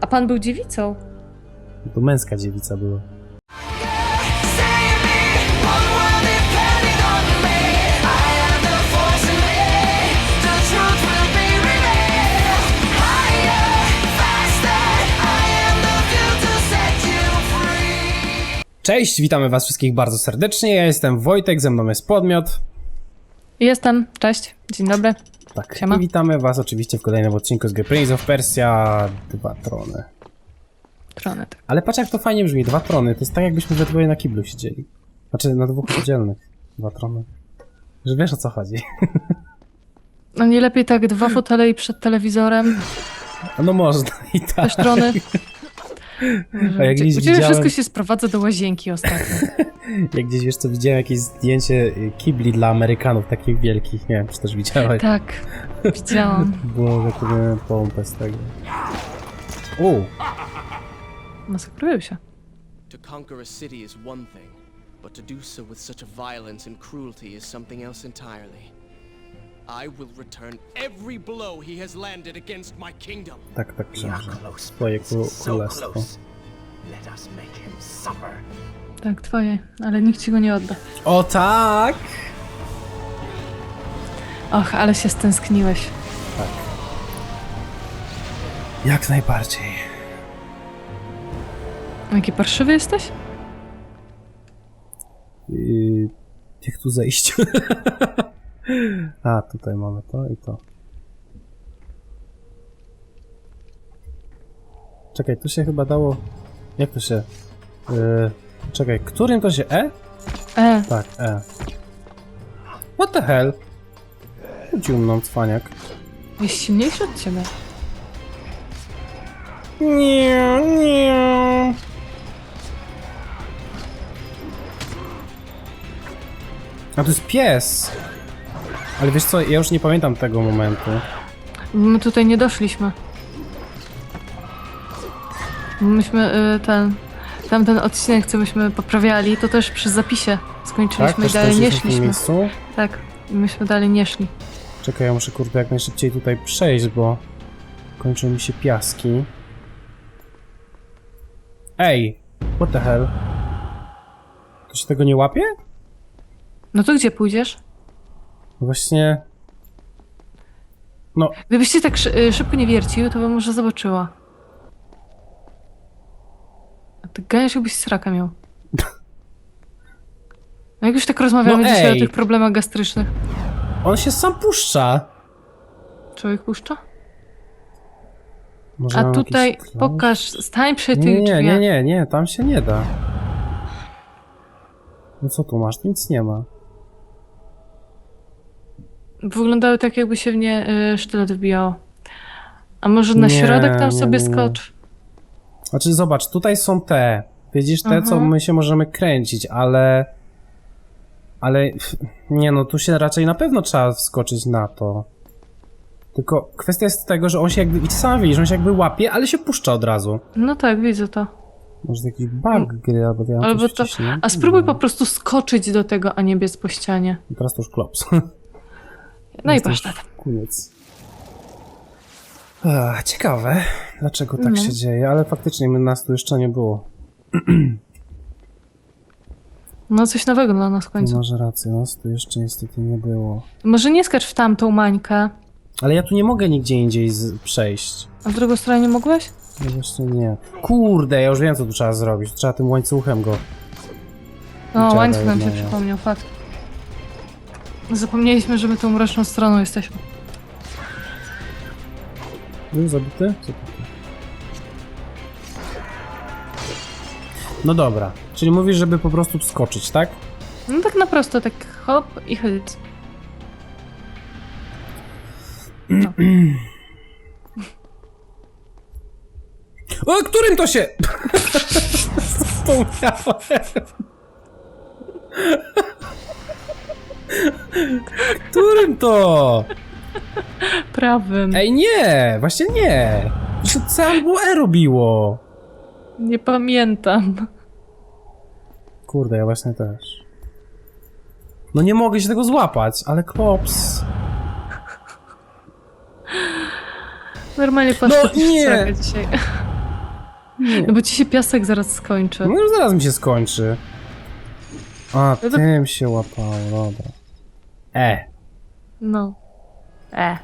A pan był dziewicą? To męska dziewica była. Cześć, witamy was wszystkich bardzo serdecznie. Ja jestem Wojtek, ze mną jest Podmiot. Jestem. Cześć. Dzień dobry. Tak, Siema. i witamy was oczywiście w kolejnym odcinku z gry Prince of Persia Dwa Trony. Trony, tak. Ale patrz jak to fajnie brzmi, dwa trony. To jest tak jakbyśmy we dwoje na kiblu siedzieli. Znaczy na dwóch oddzielnych. Dwa trony. Że wiesz o co chodzi. No nie lepiej tak dwa fotele i przed telewizorem, No można i tak. też trony. A jak Gdzie- gdzieś U ciebie widziałem- wszystko się sprowadza do łazienki ostatnio. Jak gdzieś wiesz co, widziałem jakieś zdjęcie y, kibli dla Amerykanów, takich wielkich. Nie wiem, czy też widziałeś. Tak, widziałam. Było że pompę z tego. U, Masakrują się. To conquer a city is one thing, but to do so with such a violence and cruelty is something else entirely. I will return every blow he has landed against my kingdom. tak, tak, książę. close. Twoje królestwo. close. Let us make him suffer. Tak, twoje, ale nikt ci go nie odda. O tak! Och, ale się stęskniłeś. Jak najbardziej. Jaki parszywy jesteś? Yy, jak tu zejść? A, tutaj mamy to i to. Czekaj, tu się chyba dało... Jak to się... Yy, czekaj, którym to się E? E, Tak, E. What the hell? Rzucił mną cwaniak. jest silniejszy od ciebie. Nie, nie. A to jest pies. Ale wiesz co, ja już nie pamiętam tego momentu. My tutaj nie doszliśmy. Myśmy y, ten... Tamten odcinek, co myśmy poprawiali, to też przy zapisie skończyliśmy Tak? Też i dalej nie jesteśmy w tym szliśmy. miejscu? Tak, i myśmy dalej nie szli. Czekaj, ja muszę kurde jak najszybciej tutaj przejść, bo kończą mi się piaski. Ej! What the hell? To się tego nie łapie? No to gdzie pójdziesz? Właśnie... No, Gdybyś się tak szy- y, szybko nie wiercił, to bym może zobaczyła. A ty ganiasz jakbyś sraka miał. No jak już tak rozmawiamy No dzisiaj ej. o tych problemach gastrycznych. on się sam puszcza. Człowiek puszcza? Może A mam tutaj jakiś plan? pokaż, stań przy tych Nie, nie, drzwiach. nie, nie, nie, tam się nie da. No co tu masz? Nic nie ma. Wyglądały tak jakby się w nie y, sztylet wbijało. A może na Nie, środek tam nie, sobie nie, skocz? Znaczy zobacz, tutaj są te. Widzisz te, co Mhm. my się możemy kręcić, ale... Ale... Nie no, tu się raczej na pewno trzeba wskoczyć na to. Tylko kwestia jest tego, że on się jakby... Widzisz, sama widzisz, on się jakby łapie, ale się puszcza od razu. No tak, widzę to. Może to jakiś bug gry, albo ja mam Albo coś to. wciśnięte? A spróbuj po prostu skoczyć do tego, a nie biec po ścianie. Teraz to już klops. No i tak. Koniec. Ciekawe, dlaczego tak No. się dzieje, ale faktycznie nas tu jeszcze nie było. No coś nowego dla nas w końcu. Masz rację, nas tu jeszcze niestety nie było. Może nie skacz w tamtą mańkę. Ale ja tu nie mogę nigdzie indziej z- przejść. A w drugą stronę nie mogłeś? No właśnie nie. Kurde, ja już wiem co tu trzeba zrobić. Trzeba tym łańcuchem go. No, Dziada łańcuch nam się przypomniał, fakt. Zapomnieliśmy, że my tą mroczną stroną jesteśmy. Był zabity? Co to? No dobra, czyli mówisz, żeby po prostu skoczyć, tak? No tak na prosto, tak hop i hyc. No. O, którym to się... Wspomniałem. Którym to? Prawym. Ej, nie! Właśnie nie! Że całe było E robiło. Nie pamiętam. Kurde, ja właśnie też. No nie mogę się tego złapać, ale klops. Normalnie patrzę No nie! dzisiaj. No bo ci się piasek zaraz skończy. No już zaraz mi się skończy. A, No tym się łapało, dobra. E. No. E.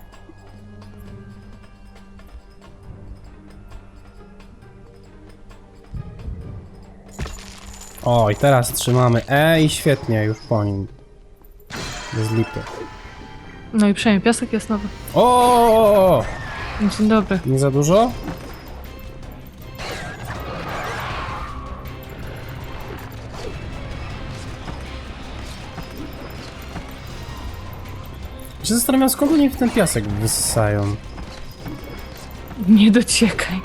O, i teraz trzymamy E i świetnie, już po nim. Bez lipy. No i przynajmniej piasek jest nowy. O! Dzień dobry. Nie za dużo? Się zastanawiam, skąd oni w ten piasek wysysają. Nie dociekaj.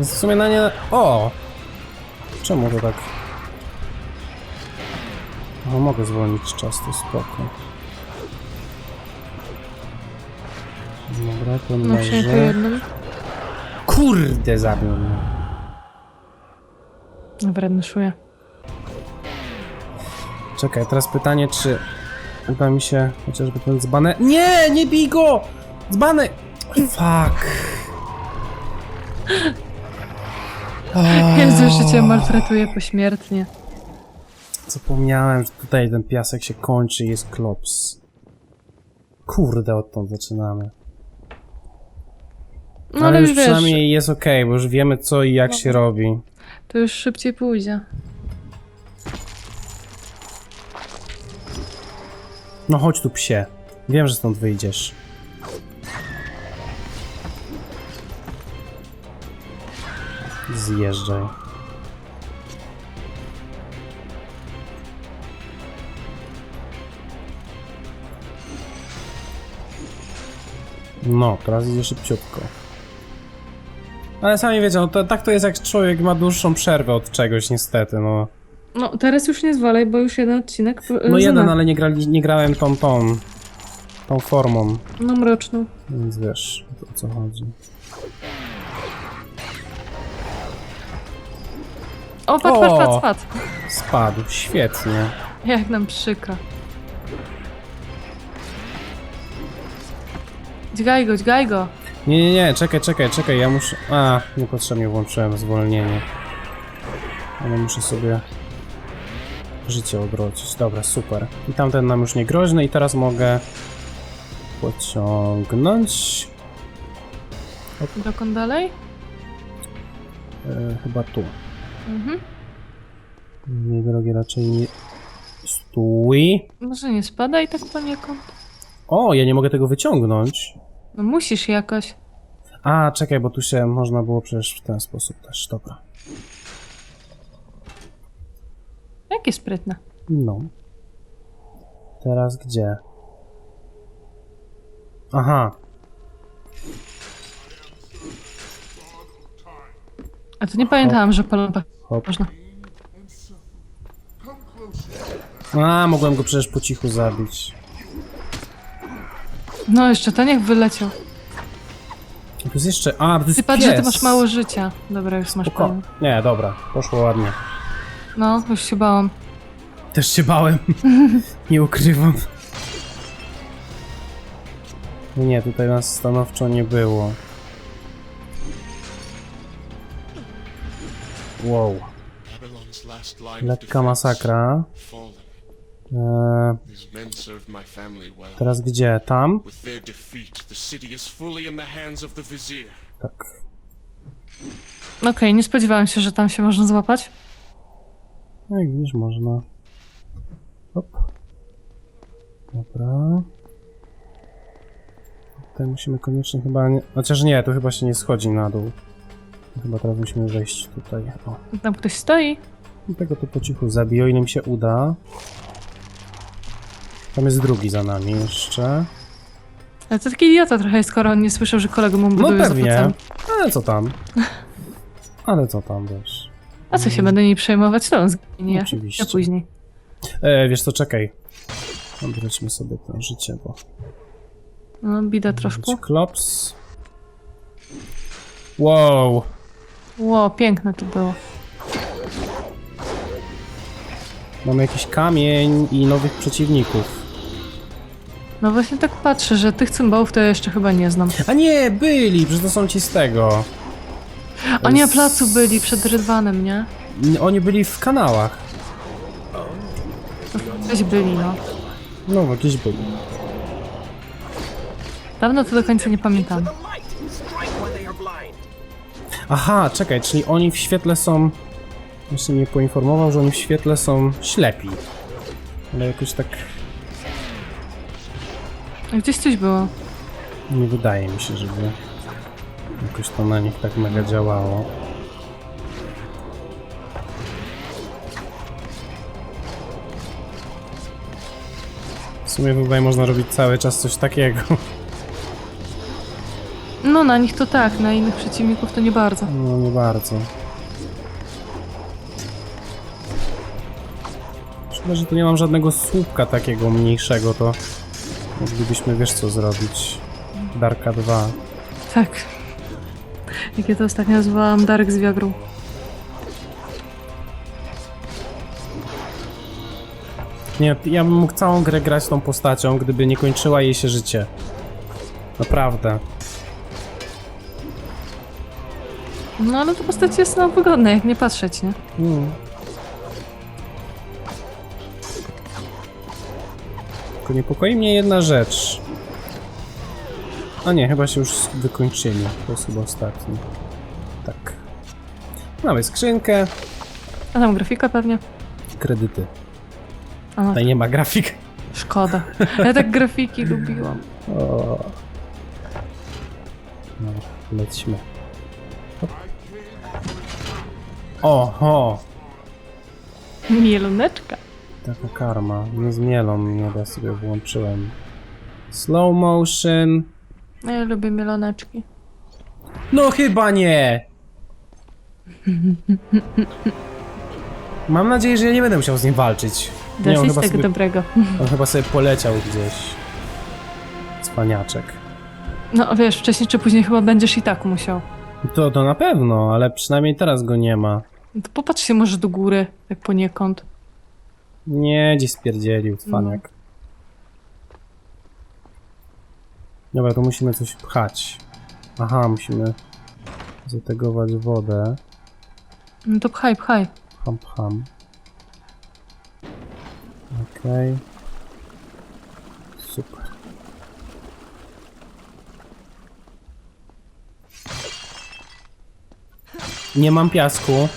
Więc w sumie na nie... O! Czemu to tak? No mogę zwolnić czas, to spoko. Dobra, to No leży. jednym. Kurde, zabił mnie. Wredny szuje. Czekaj, teraz pytanie, czy uda mi się chociażby ten dzbane... Nie, nie bij go! Dzbany! Fuck. Jezu, że cię maltretuje pośmiertnie. Zapomniałem, że tutaj ten piasek się kończy i jest klops. Kurde, odtąd zaczynamy. No ale, już wiesz, przynajmniej jest okej, bo już wiemy co i jak się robi. To już szybciej pójdzie. No chodź tu psie. Wiem, że stąd wyjdziesz. Zjeżdżaj. No, teraz idzie szybciutko. Ale sami wiecie, no to, tak to jest jak człowiek ma dłuższą przerwę od czegoś niestety, no. No teraz już nie zwalaj, bo już jeden odcinek. p- No za jeden, nami. ale nie, grali, nie grałem tą, tą, tą formą. No mroczną. Więc wiesz, o co chodzi. O, patrz, O! patrz, patrz, patrz. Spadł, świetnie. Jak nam przykro. Dźgaj go, dźgaj go. Nie, nie, nie, czekaj, czekaj, czekaj, ja muszę... A, niepotrzebnie włączyłem zwolnienie. Ale muszę sobie życie odwrócić. Dobra, super. I tamten nam już nie groźny i teraz mogę pociągnąć... Dokąd dalej? E, chyba tu. Mhm. Nie, drogie, raczej nie... Stój. Może nie spadaj tak poniekąd? O, ja nie mogę tego wyciągnąć. No musisz jakoś. A, czekaj, bo tu się można było przecież w ten sposób też, dobra. Jakie sprytne. No. Teraz gdzie? Aha, A to nie pamiętałam, że po lampach hop. można. A, mogłem go przecież po cichu zabić. No jeszcze ten jak wyleciał. Tu jest jeszcze... A, tu jest Ty patrz, że ty masz mało życia. Dobra, już masz Spoko. pełno. Nie, dobra, poszło ładnie. No, już się bałam. Też się bałem. nie ukrywam. Nie, tutaj nas stanowczo nie było. Wow. Lekka masakra. Eee, teraz gdzie? Tam? Tak. Okej, nie spodziewałam się, że tam się można złapać. No jak widzisz, można. Hop. Dobra. Tutaj musimy koniecznie chyba nie... Chociaż nie, tu chyba się nie schodzi na dół. Chyba teraz musimy wejść tutaj. O. Tam ktoś stoi. I tego tu po cichu zabiję, o ile mi się uda. Tam jest drugi za nami jeszcze. Ale to taki idiota trochę jest, skoro on nie słyszał, że kolega mu No buduje za pewnie. plecami. Ale co tam? Ale co tam, wiesz. A co się będę niej przejmować, to on zginie. Oczywiście. A później. E, wiesz co, czekaj. Odwróćmy sobie to życie, bo... No, bida troszkę. Klops. Wow. Ło, piękne to było. Mamy jakiś kamień i nowych przeciwników. No właśnie tak patrzę, że tych cymbałów to ja jeszcze chyba nie znam. A nie, byli, przecież to są ci z tego. Oni na placu byli przed Rydwanem, nie? Oni byli w kanałach. Gdzieś byli, no. No, jakieś byli. Dawno to do końca nie pamiętam. Aha, czekaj, czyli oni w świetle są... Jeszcze mnie poinformował, że oni w świetle są ślepi. Ale jakoś tak Gdzieś coś było. nie wydaje mi się, żeby jakoś to na nich tak mega działało. W sumie tutaj można robić cały czas coś takiego. No na nich to tak, na innych przeciwników to nie bardzo. No nie bardzo. Szkoda, że tu nie mam żadnego słupka takiego mniejszego, to moglibyśmy wiesz co zrobić. Darka 2. Tak. Jak ja to ostatnio nazwałam Darek z Wiagrą. Nie, ja bym mógł całą grę grać tą postacią, gdyby nie kończyła jej się życie. Naprawdę. No ale to postać jest no wygodna, jak nie patrzeć, nie? Mm. Tylko niepokoi mnie jedna rzecz. A nie, chyba się już wykończyli. To jest chyba ostatni. Tak. Mamy skrzynkę, A tam grafika pewnie. kredyty. A, Tutaj nie ma grafik. szkoda. Ja tak grafiki lubiłam. O. No, lećmy. Hop. Oho! Mieloneczka. Taka karma. Nie zmielą mnie, ja sobie włączyłem. Slow motion. No ja lubię mieloneczki. No chyba nie! Mam nadzieję, że ja nie będę musiał z nim walczyć. Nie, chyba, tego sobie, dobrego. on chyba sobie poleciał gdzieś. Cwaniaczek. No wiesz, wcześniej czy później chyba będziesz i tak musiał. To, to na pewno, ale przynajmniej teraz go nie ma. No to popatrz się może do góry, tak poniekąd. Nie, gdzieś spierdzielił, cwaniak. Dobra, to musimy coś pchać. Aha, musimy zategować wodę. No to pchaj, pchaj. Pcham, pcham. Okej. Super. Nie mam piasku.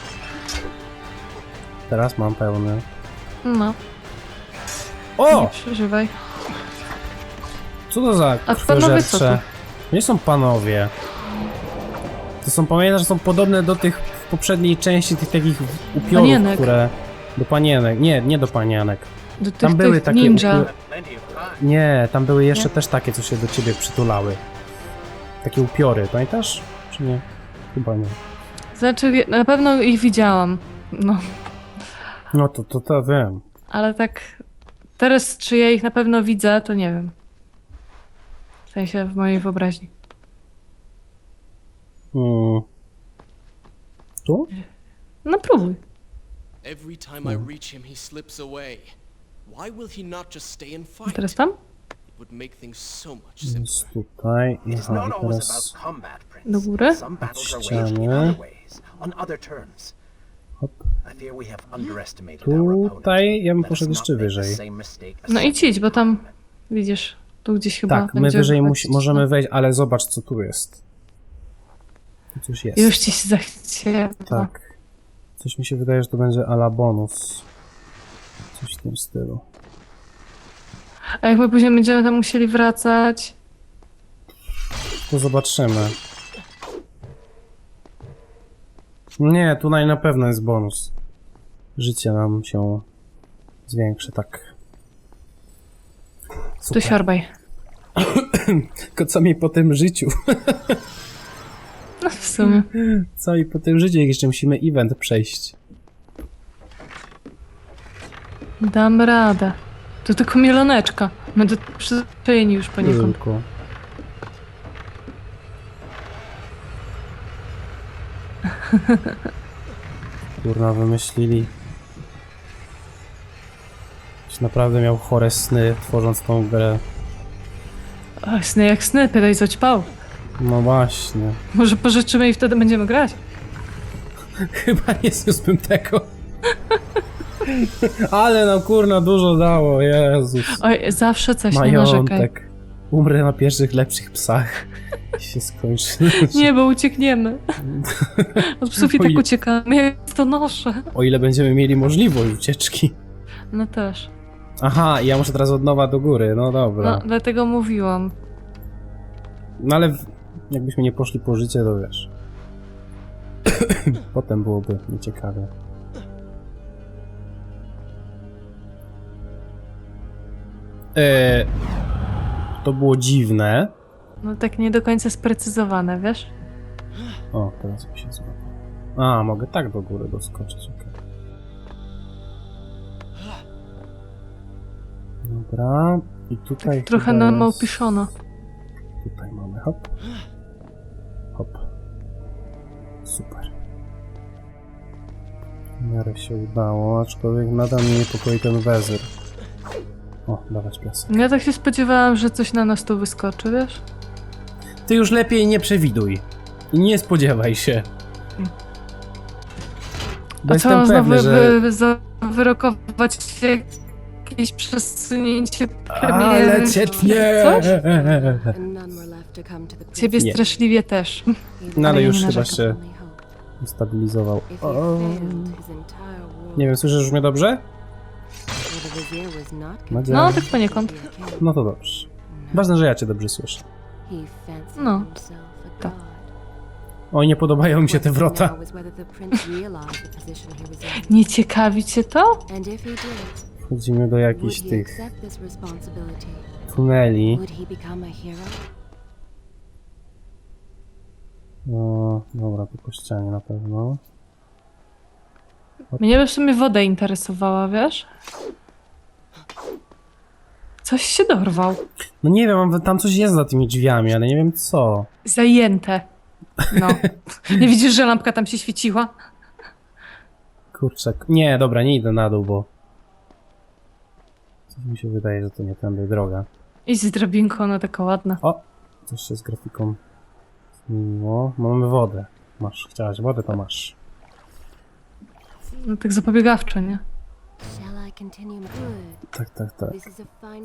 Teraz mam pełny. No, O! nie przeżywaj. Co to za A panowie co krwiożercze? Nie są panowie. To są, pamiętasz, są podobne do tych w poprzedniej części, tych takich upiorów, Panienek. które... Do panienek. Nie, nie do panienek. Do tych, Tam były tych takie ninja. upio-. Nie, tam były jeszcze Nie? też takie, co się do ciebie przytulały. Takie upiory, pamiętasz? Czy nie? Chyba nie. Znaczy, na pewno ich widziałam. No, No to, to, to wiem. ale tak teraz, czy ja ich na pewno widzę, to nie wiem. W sensie w mojej wyobraźni. Hmm. Tu? No próbuj. Every time I reach him, he slips away. Why will he not just stay and fight? teraz tam? It would make things so much simpler. Jest tutaj. Aha, not i always teraz... about combat, Prince. Do góry? Some battles are waged in Ściany. other ways, on other terms. Hop. I fear we have underestimated our opponent. Tutaj ja bym poszedł not jeszcze wyżej. same mistake a No idź, idź, bo tam widzisz, tu gdzieś chyba Tak, my będzie wyżej musi, możemy wejść, ale zobacz co tu jest. Tu coś jest. Już ci się zachciało. Tak. Coś mi się wydaje, że to będzie ala bonus. Coś w tym stylu. A jak my później będziemy tam musieli wracać, To zobaczymy. Nie, tutaj na pewno jest bonus. Życie nam się zwiększy, tak. Super. siorbaj. Tylko co mi po tym życiu? No w sumie. Co mi po tym życiu, jak jeszcze musimy event przejść? Dam radę. To tylko mieloneczka. Będę przyzwyczajeni już poniekąd. Tylko. Kurna, wymyślili. Ktoś naprawdę miał chore sny, tworząc tą grę. O, sny jak sny, pytaj co ćpał. No właśnie. Może pożyczymy i wtedy będziemy grać. Chyba nie zniósłbym tego. Ale nam kurna dużo dało, Jezus. Oj, zawsze coś nie narzekaj. Umrę na pierwszych lepszych psach. I się skończy. Nie, bo uciekniemy. Od psów i tak uciekamy, jak to noszę. O ile będziemy mieli możliwość ucieczki. No też. Aha, i ja muszę teraz od nowa do góry, no dobra. No, dlatego mówiłam. No ale jakbyśmy nie poszli po życie, to wiesz. Potem byłoby nieciekawie. Eee, to było dziwne. No tak nie do końca sprecyzowane, wiesz? O, teraz mi się złapał. A, mogę tak do góry doskoczyć, okej. Dobra, i tutaj Trochę chyba nam jest- opiszono. Tutaj mamy hop. Hop. Super. W miarę się udało, aczkolwiek nadal mnie niepokoi ten wezyr. O, dawać piasek. Ja tak się spodziewałam, że coś na nas tu wyskoczy, wiesz? Ty już lepiej nie przewiduj. I nie spodziewaj się. Bo A co, jestem mam znowu pewny, że... wy, za, wyrokować jakieś przesunięcie premiery? Ale cię tnie! Coś? Ciebie Nie. straszliwie też. No ale już chyba się ustabilizował. O, nie wiem, słyszysz już mnie dobrze? No, tak poniekąd. No to dobrze. Ważne, że ja cię dobrze słyszę. No. Tak. Oj, nie podobają mi się te wrota. Nie ciekawi cię to? Wchodzimy do jakichś tych tuneli. No, dobra, po ścianie na pewno. Mnie by w sumie woda interesowała, wiesz? Coś się dorwał. No nie wiem, mam- tam coś jest za tymi drzwiami, ale nie wiem co. Zajęte. No. Nie widzisz, że lampka tam się świeciła? Kurczak. Nie, dobra, nie idę na dół, bo... Coś mi się wydaje, że to nie tędy droga. I z drabinką, ona taka ładna. O! Coś się z grafiką zmieniło. Mamy wodę. Masz, chciałaś wodę, to masz. No tak zapobiegawczo, nie? Tak, tak, tak.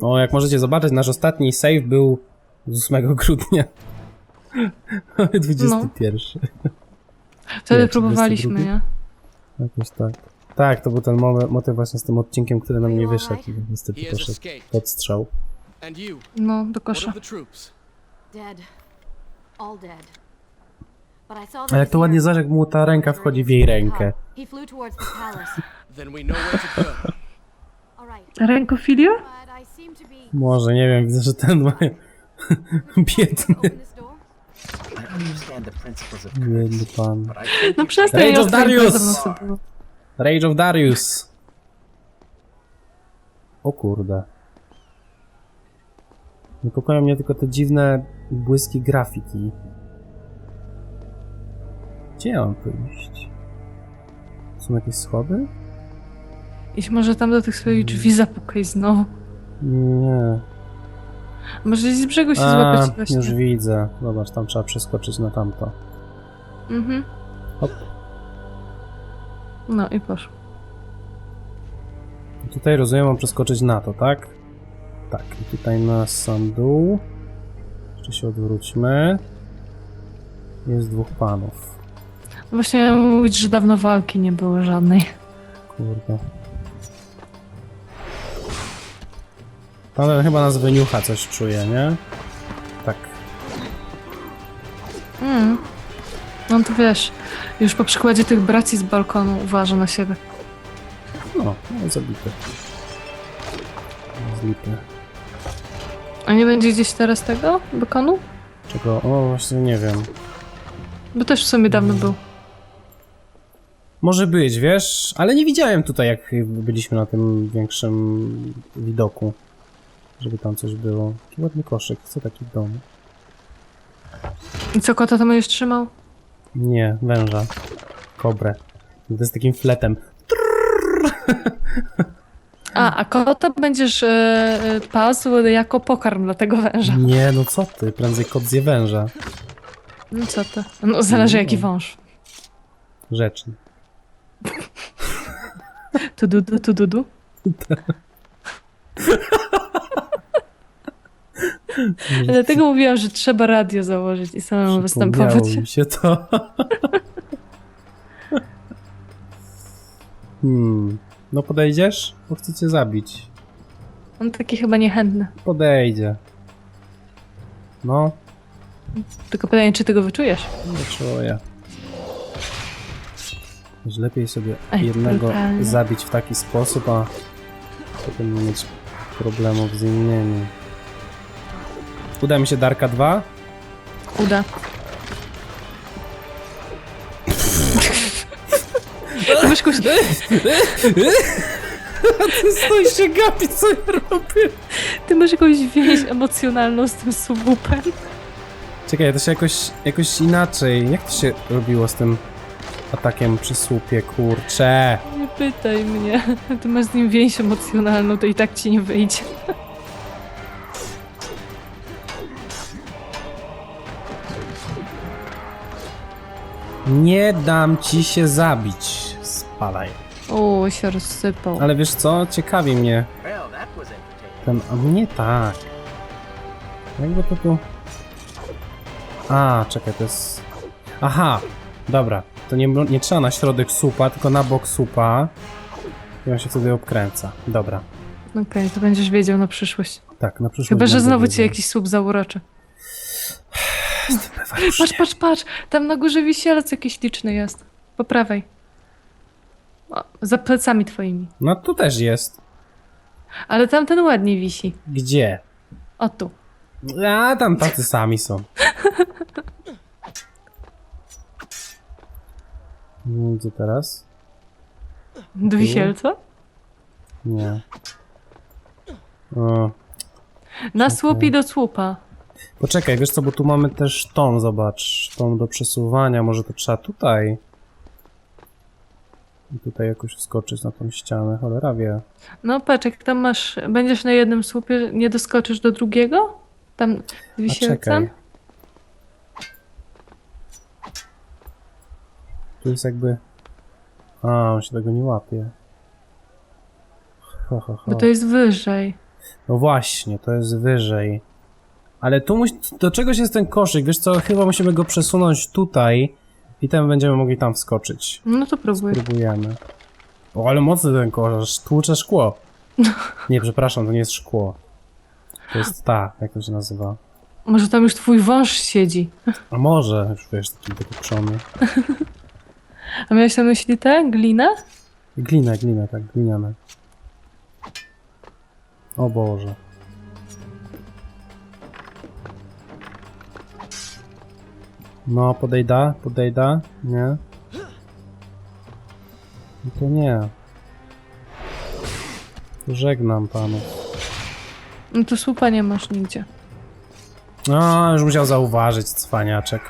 O, jak możecie zobaczyć, nasz ostatni save był z 8 grudnia. 21. Wtedy Nie, próbowaliśmy, 22? nie? Jakoś tak. Tak, to był ten mo- motyw właśnie z tym odcinkiem, który nam nie wyszedł. Niestety poszedł pod strzał. No, do kosza. Dead. All dead. But I saw A the jak to ładnie zobacz, jak mu ta ręka wchodzi w jej rękę. He flew towards the palace. Then we know where to go. All right. Rękofilia? But I seem to be. Może, nie wiem, widzę, że ten ma... biedny. Open this door. I understand the principles of Biedny pan. No przestań, Rage ja of Darius! Rage of Darius. O kurde. Niepokoją mnie tylko te dziwne błyski grafiki. Gdzie ja mam pójść? Są jakieś schody? Idź może tam do tych swoich drzwi zapukaj znowu. Nie. Może z brzegu się złapać właśnie. już widzę. Zobacz, tam trzeba przeskoczyć na tamto. Mhm. Hop. No i poszło. I tutaj rozumiem, mam przeskoczyć na to, tak? Tak, i tutaj na sam dół. Jeszcze się odwróćmy. Jest dwóch panów. Właśnie miałam mówić, że dawno walki nie było żadnej. Kurde. Tamten chyba nas wyniucha, coś czuje, nie? Tak. Mm. No to wiesz, już po przykładzie tych braci z balkonu uważa na siebie. No, no zabity. Zlity. A nie będzie gdzieś teraz tego balkonu? Czego? O, właśnie nie wiem. Bo też w sumie dawno był. Może być, wiesz, ale nie widziałem tutaj, jak byliśmy na tym większym widoku. Żeby tam coś było. Jaki ładny koszyk, co taki dom? I co, kota tam już trzymał? Nie, węża. Kobrę. To jest takim fletem. A, a kota będziesz e, pasł jako pokarm dla tego węża. Nie, no co ty, prędzej kot zje węża. No co to? No zależy jaki wąż. Rzeczny. Tu du, du, tu du, du. Dlatego mówiłam, że trzeba radio założyć i samemu występować. Mi się to. hmm. No podejdziesz? Bo chcę cię zabić. On taki chyba niechętny. Podejdzie. No, Tylko pytanie, czy ty go wyczujesz? nie czuję. Może lepiej sobie Ej, jednego brutalnie. zabić w taki sposób, a potem nie mieć problemów z innymi. Uda mi się Darka 2? Uda. Ty masz jakąś, Stoi się gapi, co ja robię? ty masz jakąś więź emocjonalną z tym subupem. Czekaj, to się jakoś, jakoś inaczej. Jak to się robiło z tym atakiem przy słupie, kurcze? Nie pytaj mnie. Ty masz z nim więź emocjonalną, to i tak ci nie wyjdzie. Nie dam ci się zabić. Spalaj. O, się rozsypał. Ale wiesz co? Ciekawi mnie ten... A nie tak. Jakby to tu... A, czekaj, to jest... Aha, dobra. To nie, nie trzeba na środek supa, tylko na bok supa. I on się wtedy obkręca. Dobra. Okej, to będziesz wiedział na przyszłość. Tak, na przyszłość Chyba, że będę znowu ci wiedział. jakiś słup zauroczy. Bywa różnie. Patrz, patrz, patrz! Tam na górze wisielec jakiś liczny jest. Po prawej. O, za plecami twoimi. No tu też jest. Ale tamten ładnie wisi. Gdzie? O tu. A, tam tacy sami są. No, Gdzie teraz? Do wisielca? Nie. O. Na słup i do słupa. Poczekaj, wiesz co, bo tu mamy też tą, zobacz, tą do przesuwania, może to trzeba tutaj. I tutaj jakoś wskoczyć na tą ścianę, cholera wie. No patrz, jak tam masz, będziesz na jednym słupie, nie doskoczysz do drugiego? Tam A czekaj. wisielcem? Tu jest jakby... A, on się tego nie łapie. Ho, ho, ho. Bo to jest wyżej. No właśnie, to jest wyżej. Ale tu musi, do czegoś jest ten koszyk, wiesz co, chyba musimy go przesunąć tutaj i tam będziemy mogli tam wskoczyć. No to próbuj. Spróbujemy. O, ale mocny ten kosz, tłucze szkło. Nie, przepraszam, to nie jest szkło. To jest ta, jak to się nazywa. Może tam już twój wąż siedzi. A może, już wiesz, taki dokuczony. A miałeś na myśli tę glinę? Glina, glina, tak, gliniane. O Boże. No, podejda, podejda, nie? No to nie. Żegnam panu. No to słupa nie masz nigdzie. No, już musiał zauważyć, cwaniaczek.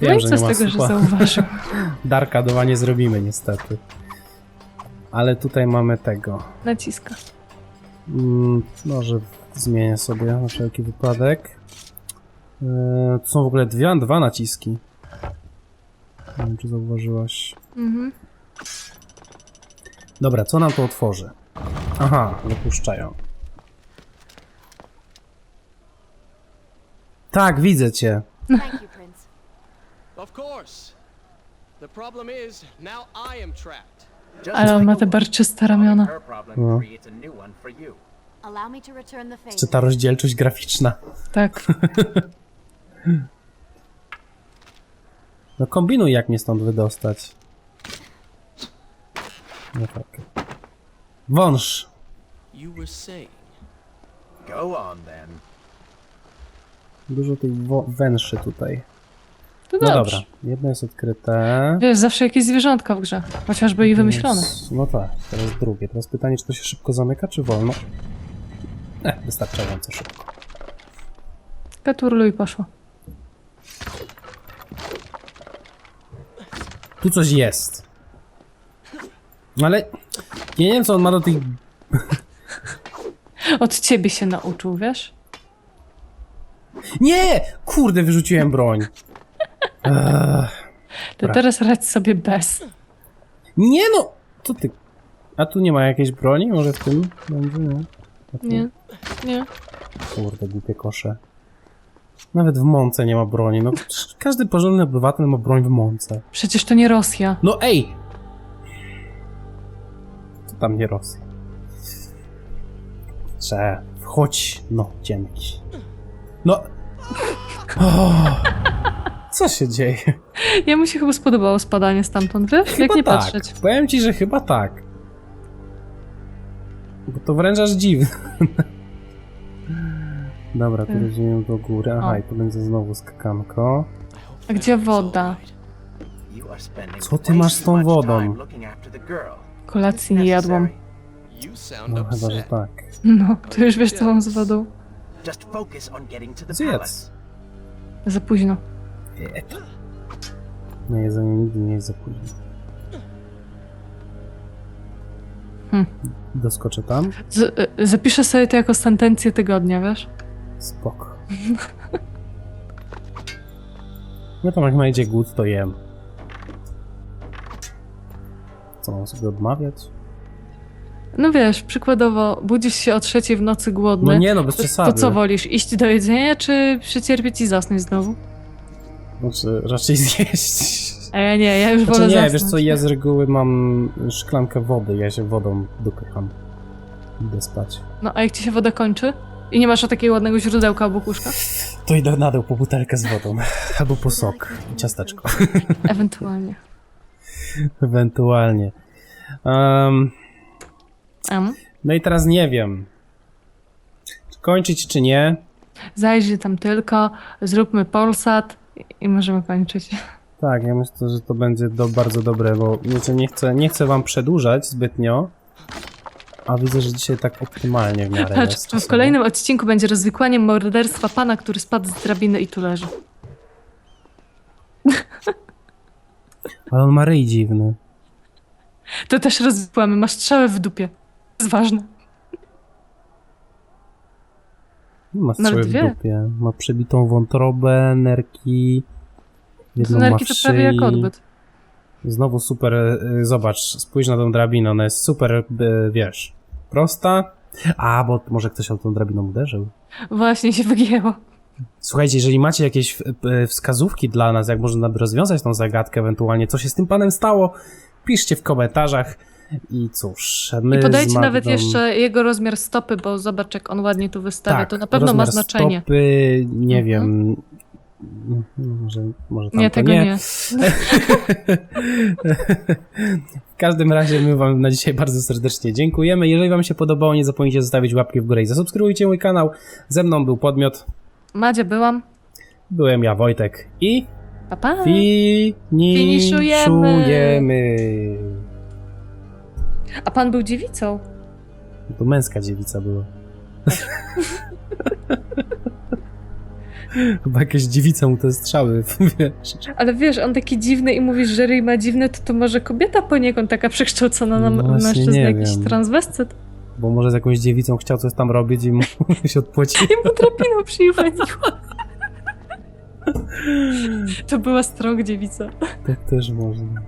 Wiem, no i że co nie z tego, że zauważył? Darka doła nie zrobimy niestety. Ale tutaj mamy tego. Naciska. Mm, może zmienię sobie na wszelki wypadek. Yy, tu są w ogóle dwie, dwa naciski. Nie wiem, czy zauważyłaś. Mhm. Dobra, co nam to otworzy? Aha, wypuszczają. Tak, widzę cię. Of course. The problem is, now I am trapped. Just Ale on ma te barczyste ramiona. No. creates a new one for you. Allow me to return the favor. Czy ta rozdzielczość graficzna? Tak. No kombinuj, jak mnie stąd wydostać. No tak. Wąż. You were saying. Go on then. Dużo tych wo- węży tutaj. To No dobrze. dobra, jedno jest odkryte. Wiesz, zawsze jakieś zwierzątka w grze. Chociażby i wymyślone. Więc- No tak, teraz drugie. Teraz pytanie, czy to się szybko zamyka, czy wolno? E, wystarczająco szybko. Katurlu i poszło. Tu coś jest. No ale ja nie wiem, co on ma do tych Od ciebie się nauczył, wiesz? Nie! Kurde, wyrzuciłem broń. Ech, To teraz radź sobie bez. nie no! Co ty? A tu nie ma jakiejś broni? Może w tym będzie? Nie. Nie, nie. Kurde, głupie kosze. Nawet w Mące nie ma broni. No, każdy porządny obywatel ma broń w Mące. Przecież to nie Rosja. No ej! To tam nie Rosja. Cze, wchodź, no, dzięki. No. O, co się dzieje? Jemu się chyba spodobało spadanie stamtąd, wiesz? Jak Chyba nie tak. patrzeć. Powiem ci, że chyba tak. Bo to wręcz aż dziwne. Dobra, tu Hmm. lecimy do góry. Aha, O. i tu będzie znowu skakanko. A gdzie woda? Co ty masz z tą wodą? Kolacji nie jadłam. No chyba, że tak. No, to już wiesz co mam z wodą. Zjedz. Za późno. Na jedzenie nigdy nie jest za późno. Hmm. Doskoczę tam? Z, y, zapiszę sobie to jako sentencję tygodnia, wiesz? Spoko. No tam jak najdzie głód, to jem. Co mam sobie odmawiać? No wiesz, przykładowo budzisz się o trzeciej w nocy głodny. No nie no, bez to, przesady. to co wolisz? Iść do jedzenia, czy przecierpieć i zasnąć znowu? Znaczy, raczej zjeść. A ja nie, ja już Znaczy wolę nie, zasnąć. wiesz co, ja z reguły mam szklankę wody, ja się wodą dopycham. Idę spać. No a jak ci się woda kończy? I nie masz takiego ładnego źródełka obok łóżka? To idę na dół po butelkę z wodą. Albo po sok. i Ciasteczko. Ewentualnie. Ewentualnie. Em. no i teraz nie wiem. Czy kończyć, czy nie? Zajrzyj tam tylko, zróbmy Polsat i- możemy kończyć. Tak, ja myślę, że to będzie do, bardzo dobre, bo wiecie, nie chcę, nie chcę wam przedłużać zbytnio, a widzę, że dzisiaj tak optymalnie w miarę Patrz, jest. w kolejnym odcinku będzie rozwikłanie morderstwa pana, który spadł z drabiny i tu leży. Ale on ma ryj dziwny. To też rozwikłamy, masz strzałę w dupie. To jest ważne. Ma strzały w dupie. Ma przebitą wątrobę, nerki. Jedną ma Nerki w to prawie jak odbyt. Znowu super, y, zobacz, spójrz na tą drabinę, ona jest super, y, wiesz, prosta. A, bo może ktoś ją tą drabiną uderzył. Właśnie się wygięło. Słuchajcie, jeżeli macie jakieś y, wskazówki dla nas, jak można by rozwiązać tą zagadkę, ewentualnie co się z tym panem stało, piszcie w komentarzach. I cóż, my I podajcie Magdą... nawet jeszcze jego rozmiar stopy, bo zobacz jak on ładnie tu wystawia. tak, to na pewno ma znaczenie. Stopy, nie Mhm. wiem. Może, może tam Nie, tego nie. nie. W każdym razie my wam na dzisiaj bardzo serdecznie dziękujemy. Jeżeli wam się podobało, nie zapomnijcie zostawić łapki w górę i zasubskrybujcie mój kanał. Ze mną był Podmiot, Madzia byłam. byłem ja Wojtek i Pa, pa. finiszujemy. A pan był dziewicą. To męska dziewica była. Chyba jakaś dziewica mu te strzały, wiesz. Ale wiesz, on taki dziwny i mówisz, że ryj ma dziwny, to to może kobieta poniekąd taka przekształcona na No mężczyznę, jakiś wiem. transwestyt. Bo może z jakąś dziewicą chciał coś tam robić i mu się odpłaciło. I mu drabiną przyjechaliła. To była strong dziewica. Tak też można.